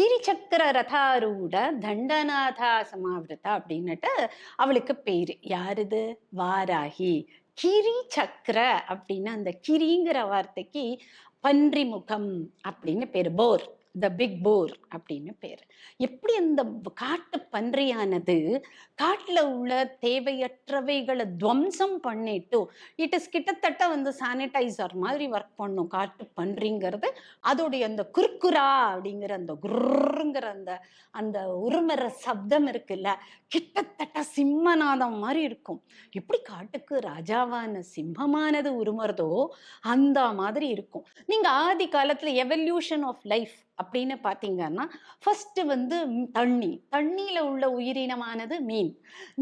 கிரிச்சக்கர ரதாரூட தண்டநாதா சமாவிரதா அப்படின்னுட்டு அவளுக்கு பேரு. யாருது? வாராகி. கிரி சக்கர அப்படின்னு அந்த கிரிங்கிற வார்த்தைக்கு பன்றி முகம் அப்படின்னு பேரு. போர். த பிக் போர் அப்படின்னு பேர். எப்படி அந்த காட்டு பன்றியானது காட்டில் உள்ள தேவையற்றவைகளை துவம்சம் பண்ணிட்டு இட் இஸ் கிட்டத்தட்ட வந்து சானிடைசர் மாதிரி ஒர்க் பண்ணும் காட்டு பன்றிங்கிறது. அதோடைய அந்த குர்குரா அப்படிங்கிற அந்த குருங்கிற அந்த அந்த உருமர சப்தம் இருக்குல்ல கிட்டத்தட்ட சிம்மநாதம் மாதிரி இருக்கும். எப்படி காட்டுக்கு ராஜாவான சிம்மமானது உருமறதோ அந்த மாதிரி இருக்கும். நீங்கள் ஆதி காலத்தில் எவல்யூஷன் ஆஃப் லைஃப் அப்படின்னு பார்த்தீங்கன்னா ஃபர்ஸ்ட் வந்து தண்ணி. தண்ணியில் உள்ள உயிரினமானது மீன்.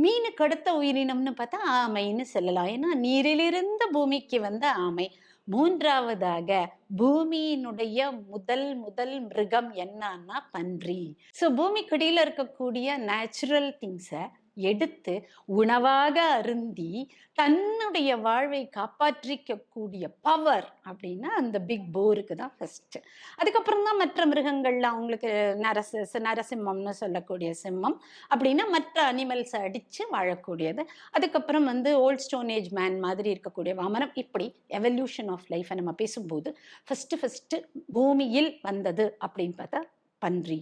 மீனுக்கு அடுத்த உயிரினம்னு பார்த்தா ஆமைன்னு சொல்லலாம். ஏன்னா நீரிலிருந்து பூமிக்கு வந்த ஆமை. மூன்றாவதாக பூமியினுடைய முதல் முதல் மிருகம் என்னன்னா பன்றி. ஸோ பூமிக்கடியில் இருக்கக்கூடிய நேச்சுரல் திங்ஸை எடுத்து உணவாக அருந்தி தன்னுடைய வாழ்வை காப்பாற்றிக்கக்கூடிய பவர் அப்படின்னா அந்த பிக் போருக்கு தான் ஃபஸ்ட்டு அதுக்கப்புறம் தான் மற்ற மிருகங்கள்லாம் அவங்களுக்கு நரச நரசிம்மம்னு சொல்லக்கூடிய சிம்மம். அப்படின்னா மற்ற அனிமல்ஸை அடித்து வாழக்கூடியது. அதுக்கப்புறம் வந்து ஓல்ட் ஸ்டோன் ஏஜ் மேன் மாதிரி இருக்கக்கூடிய வாமனம். இப்படி எவல்யூஷன் ஆஃப் லைஃப்பை நம்ம பேசும்போது ஃபஸ்ட்டு ஃபஸ்ட்டு பூமியில் வந்தது அப்படின்னு பார்த்தா பன்றி.